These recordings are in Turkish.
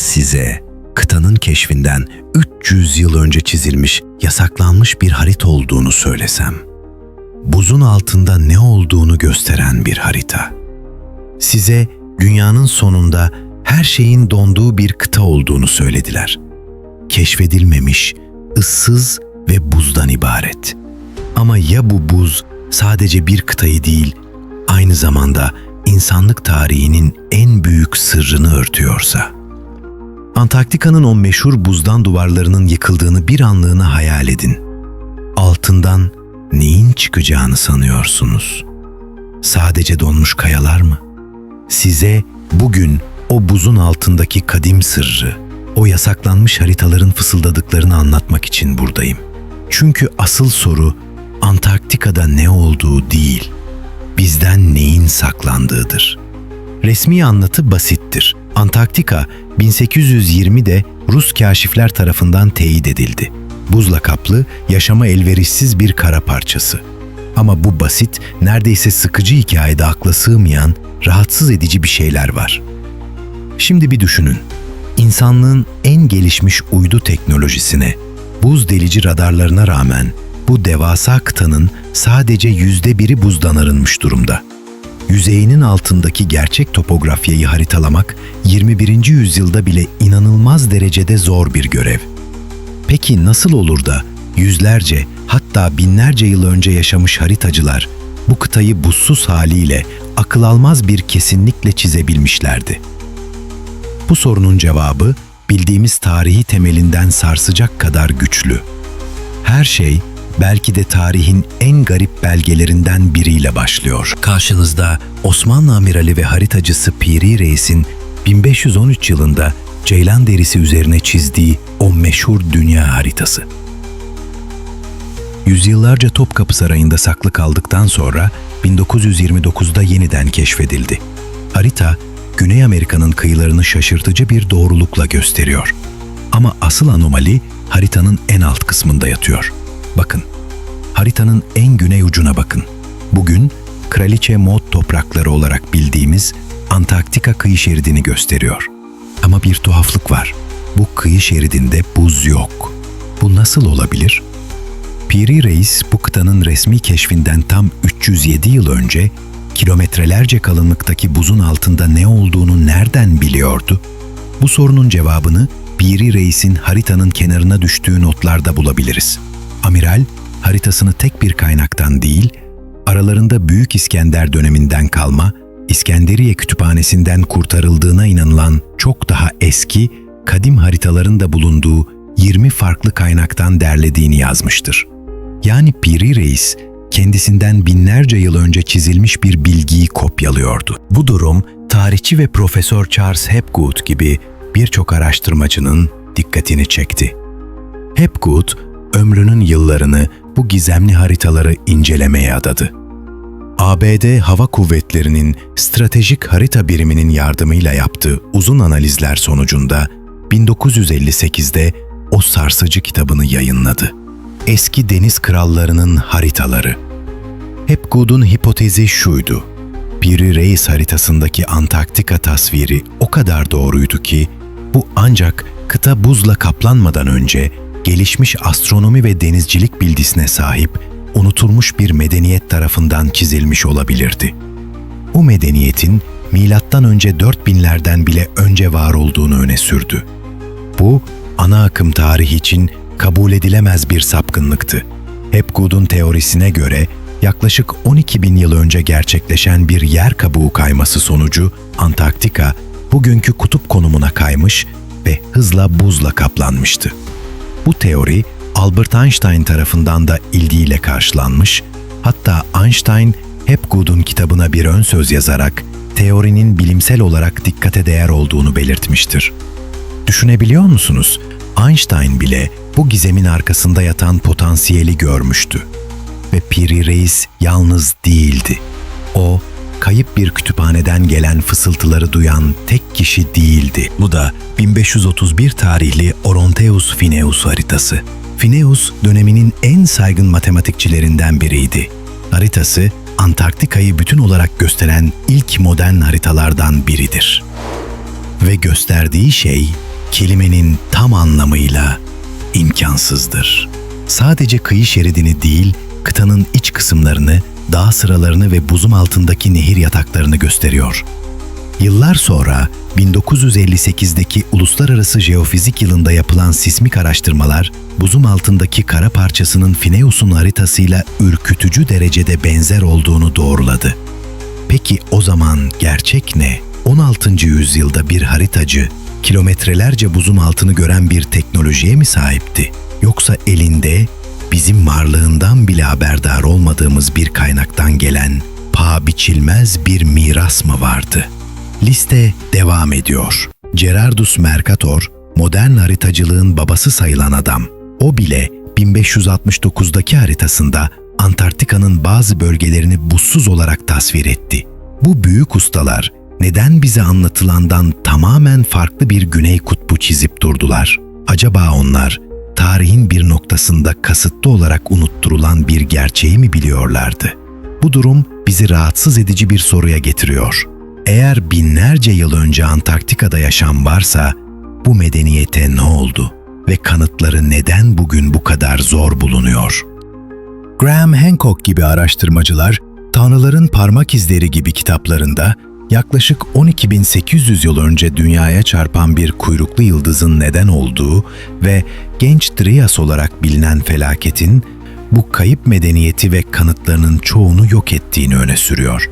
size kıtanın keşfinden 300 yıl önce çizilmiş, yasaklanmış bir harita olduğunu söylesem? Buzun altında ne olduğunu gösteren bir harita. Size dünyanın sonunda her şeyin donduğu bir kıta olduğunu söylediler. Keşfedilmemiş, ıssız ve buzdan ibaret. Ama ya bu buz sadece bir kıtayı değil, aynı zamanda insanlık tarihinin en büyük sırrını örtüyorsa? Antarktika'nın o meşhur buzdan duvarlarının yıkıldığını bir anlığına hayal edin. Altından neyin çıkacağını sanıyorsunuz? Sadece donmuş kayalar mı? Size bugün o buzun altındaki kadim sırrı, o yasaklanmış haritaların fısıldadıklarını anlatmak için buradayım. Çünkü asıl soru Antarktika'da ne olduğu değil, bizden neyin saklandığıdır. Resmi anlatı basittir. Antarktika 1820'de Rus kaşifler tarafından teyit edildi. Buzla kaplı, yaşama elverişsiz bir kara parçası. Ama bu basit, neredeyse sıkıcı hikayede akla sığmayan, rahatsız edici bir şeyler var. Şimdi bir düşünün. İnsanlığın en gelişmiş uydu teknolojisine, buz delici radarlarına rağmen bu devasa kıtanın sadece yüzde biri buzdan arınmış durumda. Yüzeyinin altındaki gerçek topografyayı haritalamak 21. yüzyılda bile inanılmaz derecede zor bir görev. Peki nasıl olur da yüzlerce hatta binlerce yıl önce yaşamış haritacılar bu kıtayı buzsuz haliyle akıl almaz bir kesinlikle çizebilmişlerdi? Bu sorunun cevabı bildiğimiz tarihi temelinden sarsacak kadar güçlü. Her şey belki de tarihin en garip belgelerinden biriyle başlıyor. Karşınızda Osmanlı amirali ve haritacısı Piri Reis'in 1513 yılında ceylan derisi üzerine çizdiği o meşhur dünya haritası. Yüzyıllarca Topkapı Sarayı'nda saklı kaldıktan sonra 1929'da yeniden keşfedildi. Harita, Güney Amerika'nın kıyılarını şaşırtıcı bir doğrulukla gösteriyor. Ama asıl anomali haritanın en alt kısmında yatıyor. Bakın, haritanın en güney ucuna bakın. Bugün Kraliçe Maud toprakları olarak bildiğimiz Antarktika kıyı şeridini gösteriyor. Ama bir tuhaflık var. Bu kıyı şeridinde buz yok. Bu nasıl olabilir? Piri Reis bu kıtanın resmi keşfinden tam 307 yıl önce kilometrelerce kalınlıktaki buzun altında ne olduğunu nereden biliyordu? Bu sorunun cevabını Piri Reis'in haritanın kenarına düştüğü notlarda bulabiliriz. Amiral, haritasını tek bir kaynaktan değil, aralarında Büyük İskender döneminden kalma, İskenderiye kütüphanesinden kurtarıldığına inanılan çok daha eski, kadim haritaların da bulunduğu 20 farklı kaynaktan derlediğini yazmıştır. Yani Piri Reis, kendisinden binlerce yıl önce çizilmiş bir bilgiyi kopyalıyordu. Bu durum, tarihçi ve Profesör Charles Hapgood gibi birçok araştırmacının dikkatini çekti. Hapgood, ömrünün yıllarını bu gizemli haritaları incelemeye adadı. ABD Hava Kuvvetleri'nin stratejik harita biriminin yardımıyla yaptığı uzun analizler sonucunda 1958'de o sarsıcı kitabını yayınladı. Eski deniz krallarının haritaları. Hapgood'un hipotezi şuydu. Piri Reis haritasındaki Antarktika tasviri o kadar doğruydu ki bu ancak kıta buzla kaplanmadan önce gelişmiş astronomi ve denizcilik bilgisine sahip unutulmuş bir medeniyet tarafından çizilmiş olabilirdi. O medeniyetin milattan önce 4000'lerden bile önce var olduğunu öne sürdü. Bu ana akım tarihi için kabul edilemez bir sapkınlıktı. Hapgood'un teorisine göre yaklaşık 12 bin yıl önce gerçekleşen bir yer kabuğu kayması sonucu Antarktika bugünkü kutup konumuna kaymış ve hızla buzla kaplanmıştı. Bu teori Albert Einstein tarafından da ilgiyle karşılanmış, hatta Einstein Hapgood'un kitabına bir ön söz yazarak teorinin bilimsel olarak dikkate değer olduğunu belirtmiştir. Düşünebiliyor musunuz? Einstein bile bu gizemin arkasında yatan potansiyeli görmüştü. Ve Piri Reis yalnız değildi. O, kayıp bir kütüphaneden gelen fısıltıları duyan tek kişi değildi. Bu da 1531 tarihli Oronteus Phineus haritası. Phineus döneminin en saygın matematikçilerinden biriydi. Haritası Antarktika'yı bütün olarak gösteren ilk modern haritalardan biridir. Ve gösterdiği şey kelimenin tam anlamıyla imkansızdır. Sadece kıyı şeridini değil, kıtanın iç kısımlarını, dağ sıralarını ve buzum altındaki nehir yataklarını gösteriyor. Yıllar sonra 1958'deki Uluslararası Jeofizik Yılı'nda yapılan sismik araştırmalar, buzum altındaki kara parçasının Phineus'un haritasıyla ürkütücü derecede benzer olduğunu doğruladı. Peki o zaman gerçek ne? 16. yüzyılda bir haritacı kilometrelerce buzun altını gören bir teknolojiye mi sahipti? Yoksa elinde bizim varlığından bile haberdar olmadığımız bir kaynaktan gelen paha biçilmez bir miras mı vardı? Liste devam ediyor. Gerardus Mercator, modern haritacılığın babası sayılan adam. O bile 1569'daki haritasında Antarktika'nın bazı bölgelerini buzsuz olarak tasvir etti. Bu büyük ustalar neden bize anlatılandan tamamen farklı bir güney kutbu çizip durdular? Acaba onlar tarihin bir noktasında kasıtlı olarak unutturulan bir gerçeği mi biliyorlardı? Bu durum bizi rahatsız edici bir soruya getiriyor. Eğer binlerce yıl önce Antarktika'da yaşam varsa bu medeniyete ne oldu ve kanıtları neden bugün bu kadar zor bulunuyor? Graham Hancock gibi araştırmacılar, Tanrıların Parmak İzleri gibi kitaplarında yaklaşık 12.800 yıl önce dünyaya çarpan bir kuyruklu yıldızın neden olduğu ve genç Drias olarak bilinen felaketin bu kayıp medeniyeti ve kanıtlarının çoğunu yok ettiğini öne sürüyor.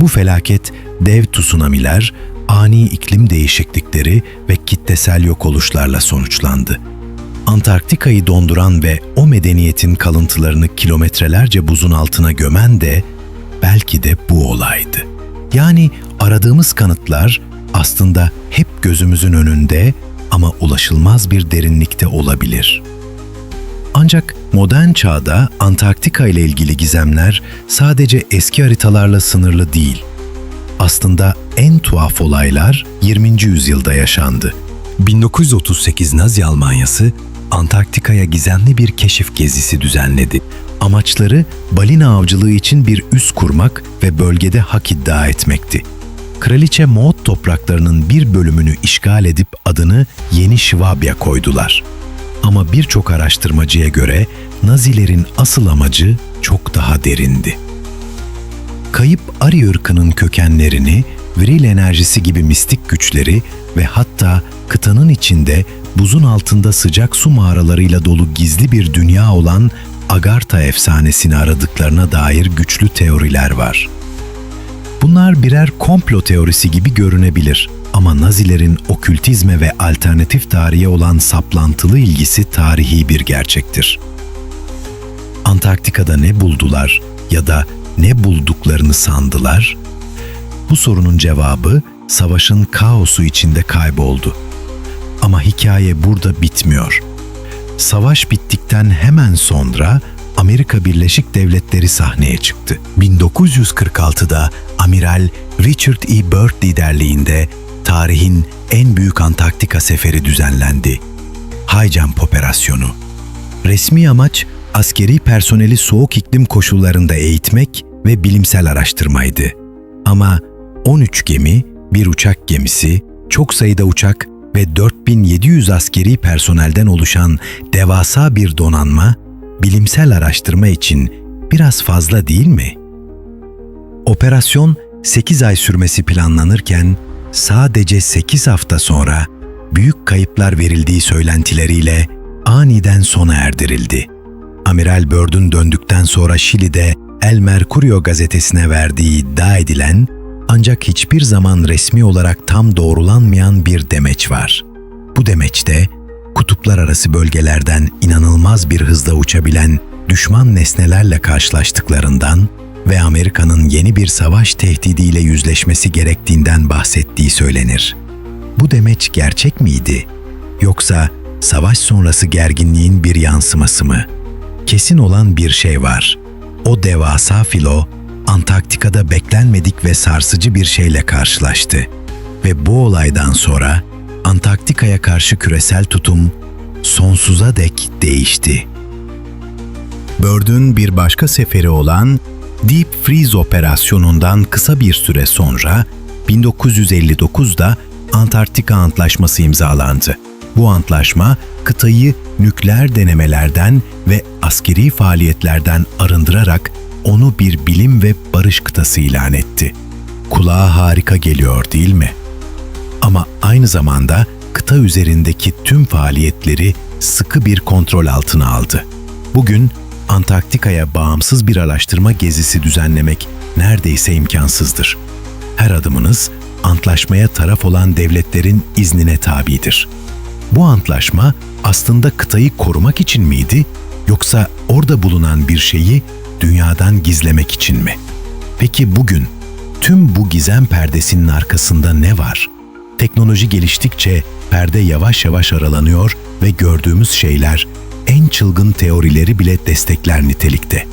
Bu felaket dev tsunamiler, ani iklim değişiklikleri ve kitlesel yok oluşlarla sonuçlandı. Antarktika'yı donduran ve o medeniyetin kalıntılarını kilometrelerce buzun altına gömen de belki de bu olaydı. Yani aradığımız kanıtlar aslında hep gözümüzün önünde ama ulaşılmaz bir derinlikte olabilir. Ancak modern çağda Antarktika ile ilgili gizemler sadece eski haritalarla sınırlı değil. Aslında en tuhaf olaylar 20. yüzyılda yaşandı. 1938 Nazi Almanyası Antarktika'ya gizemli bir keşif gezisi düzenledi. Amaçları balina avcılığı için bir üs kurmak ve bölgede hak iddia etmekti. Kraliçe Maud topraklarının bir bölümünü işgal edip adını Yeni Şivabya koydular. Ama birçok araştırmacıya göre Nazilerin asıl amacı çok daha derindi. Kayıp Ari ırkının kökenlerini, viril enerjisi gibi mistik güçleri ve hatta kıtanın içinde buzun altında sıcak su mağaralarıyla dolu gizli bir dünya olan Agartha efsanesini aradıklarına dair güçlü teoriler var. Bunlar birer komplo teorisi gibi görünebilir ama Nazilerin okültizme ve alternatif tarihe olan saplantılı ilgisi tarihi bir gerçektir. Antarktika'da ne buldular ya da ne bulduklarını sandılar? Bu sorunun cevabı savaşın kaosu içinde kayboldu. Ama hikaye burada bitmiyor. Savaş bittikten hemen sonra Amerika Birleşik Devletleri sahneye çıktı. 1946'da Amiral Richard E. Byrd liderliğinde tarihin en büyük Antarktika seferi düzenlendi. High Operasyonu. Resmi amaç askeri personeli soğuk iklim koşullarında eğitmek ve bilimsel araştırmaydı. Ama 13 gemi, bir uçak gemisi, çok sayıda uçak ve 4700 askeri personelden oluşan devasa bir donanma, bilimsel araştırma için biraz fazla değil mi? Operasyon 8 ay sürmesi planlanırken sadece 8 hafta sonra büyük kayıplar verildiği söylentileriyle aniden sona erdirildi. Amiral Byrd'ün döndükten sonra Şili'de El Mercurio gazetesine verdiği iddia edilen ancak hiçbir zaman resmi olarak tam doğrulanmayan bir demeç var. Bu demeçte kutuplar arası bölgelerden inanılmaz bir hızla uçabilen düşman nesnelerle karşılaştıklarından ve Amerika'nın yeni bir savaş tehdidiyle yüzleşmesi gerektiğinden bahsettiği söylenir. Bu demeç gerçek miydi? Yoksa savaş sonrası gerginliğin bir yansıması mı? Kesin olan bir şey var. O devasa filo Antarktika'da beklenmedik ve sarsıcı bir şeyle karşılaştı. Ve bu olaydan sonra Antarktika'ya karşı küresel tutum sonsuza dek değişti. Byrd'ün bir başka seferi olan Deep Freeze operasyonundan kısa bir süre sonra 1959'da Antarktika Antlaşması imzalandı. Bu antlaşma kıtayı nükleer denemelerden ve askeri faaliyetlerden arındırarak onu bir bilim ve barış kıtası ilan etti. Kulağa harika geliyor değil mi? Ama aynı zamanda kıta üzerindeki tüm faaliyetleri sıkı bir kontrol altına aldı. Bugün Antarktika'ya bağımsız bir araştırma gezisi düzenlemek neredeyse imkansızdır. Her adımınız antlaşmaya taraf olan devletlerin iznine tabidir. Bu antlaşma aslında kıtayı korumak için miydi yoksa orada bulunan bir şeyi dünyadan gizlemek için mi? Peki bugün tüm bu gizem perdesinin arkasında ne var? Teknoloji geliştikçe perde yavaş yavaş aralanıyor ve gördüğümüz şeyler en çılgın teorileri bile destekler nitelikte.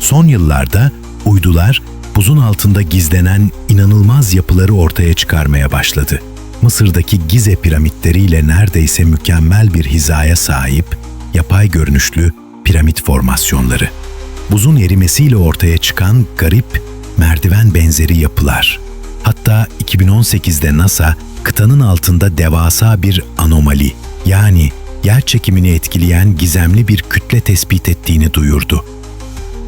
Son yıllarda uydular buzun altında gizlenen inanılmaz yapıları ortaya çıkarmaya başladı. Mısır'daki Gize piramitleriyle neredeyse mükemmel bir hizaya sahip yapay görünüşlü piramit formasyonları. Buzun erimesiyle ortaya çıkan garip merdiven benzeri yapılar. Hatta 2018'de NASA kıtanın altında devasa bir anomali yani yer çekimini etkileyen gizemli bir kütle tespit ettiğini duyurdu.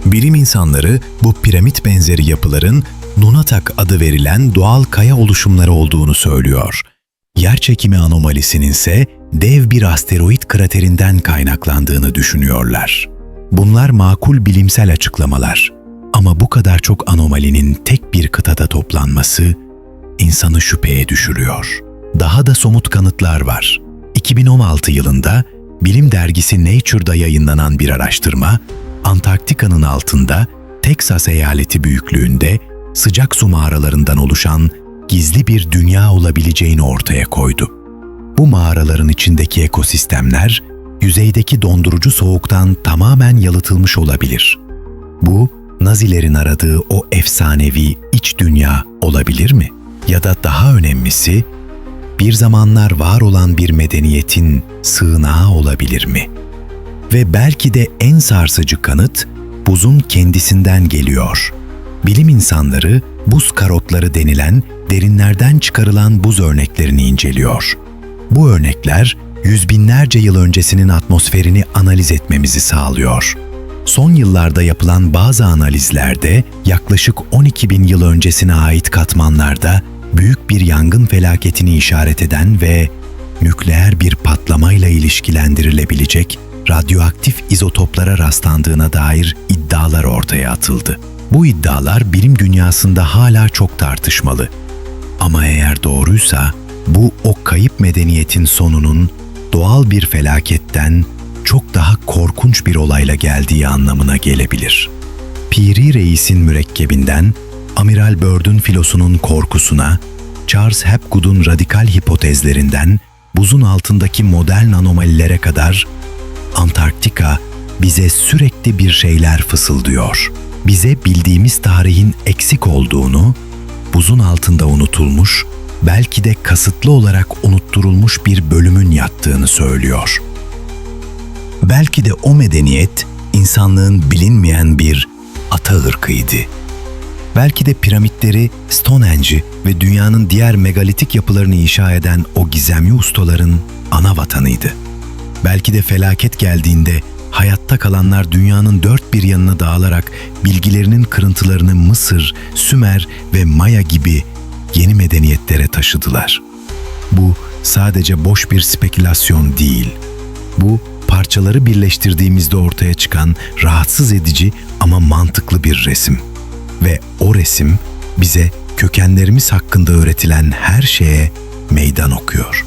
Bilim insanları bu piramit benzeri yapıların Nunatak adı verilen doğal kaya oluşumları olduğunu söylüyor. Yer çekimi anomalisinin ise dev bir asteroid kraterinden kaynaklandığını düşünüyorlar. Bunlar makul bilimsel açıklamalar. Ama bu kadar çok anomalinin tek bir kıtada toplanması insanı şüpheye düşürüyor. Daha da somut kanıtlar var. 2016 yılında bilim dergisi Nature'da yayınlanan bir araştırma, Antarktika'nın altında Teksas eyaleti büyüklüğünde sıcak su mağaralarından oluşan gizli bir dünya olabileceğini ortaya koydu. Bu mağaraların içindeki ekosistemler yüzeydeki dondurucu soğuktan tamamen yalıtılmış olabilir. Bu Nazilerin aradığı o efsanevi iç dünya olabilir mi? Ya da daha önemlisi bir zamanlar var olan bir medeniyetin sığınağı olabilir mi? Ve belki de en sarsıcı kanıt buzun kendisinden geliyor. Bilim insanları buz karotları denilen derinlerden çıkarılan buz örneklerini inceliyor. Bu örnekler yüz binlerce yıl öncesinin atmosferini analiz etmemizi sağlıyor. Son yıllarda yapılan bazı analizlerde yaklaşık 12 bin yıl öncesine ait katmanlarda büyük bir yangın felaketini işaret eden ve nükleer bir patlamayla ilişkilendirilebilecek radyoaktif izotoplara rastlandığına dair iddialar ortaya atıldı. Bu iddialar bilim dünyasında hala çok tartışmalı. Ama eğer doğruysa bu o kayıp medeniyetin sonunun doğal bir felaketten çok daha korkunç bir olayla geldiği anlamına gelebilir. Piri Reis'in mürekkebinden Amiral Byrd'ün filosunun korkusuna, Charles Hapgood'un radikal hipotezlerinden buzun altındaki modern anomalilere kadar Antarktika bize sürekli bir şeyler fısıldıyor. Bize bildiğimiz tarihin eksik olduğunu, buzun altında unutulmuş, belki de kasıtlı olarak unutturulmuş bir bölümün yattığını söylüyor. Belki de o medeniyet insanlığın bilinmeyen bir ata ırkıydı. Belki de piramitleri, Stonehenge'i ve dünyanın diğer megalitik yapılarını inşa eden o gizemli ustaların ana vatanıydı. Belki de felaket geldiğinde hayatta kalanlar dünyanın dört bir yanına dağılarak bilgilerinin kırıntılarını Mısır, Sümer ve Maya gibi yeni medeniyetlere taşıdılar. Bu sadece boş bir spekülasyon değil. Bu parçaları birleştirdiğimizde ortaya çıkan rahatsız edici ama mantıklı bir resim. Ve o resim bize kökenlerimiz hakkında öğretilen her şeye meydan okuyor.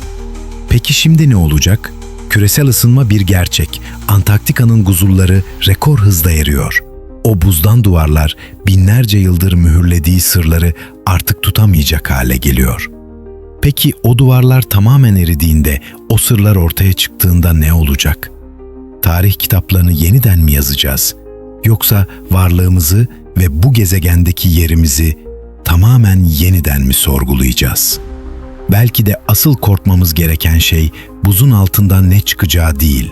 Peki şimdi ne olacak? Küresel ısınma bir gerçek. Antarktika'nın buzulları rekor hızda eriyor. O buzdan duvarlar binlerce yıldır mühürlediği sırları artık tutamayacak hale geliyor. Peki o duvarlar tamamen eridiğinde, o sırlar ortaya çıktığında ne olacak? Tarih kitaplarını yeniden mi yazacağız? Yoksa varlığımızı ve bu gezegendeki yerimizi tamamen yeniden mi sorgulayacağız? Belki de asıl korkmamız gereken şey buzun altından ne çıkacağı değil,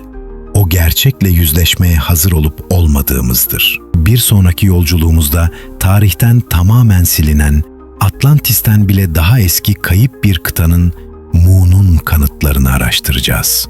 o gerçekle yüzleşmeye hazır olup olmadığımızdır. Bir sonraki yolculuğumuzda tarihten tamamen silinen, Atlantis'ten bile daha eski kayıp bir kıtanın Mu'nun kanıtlarını araştıracağız.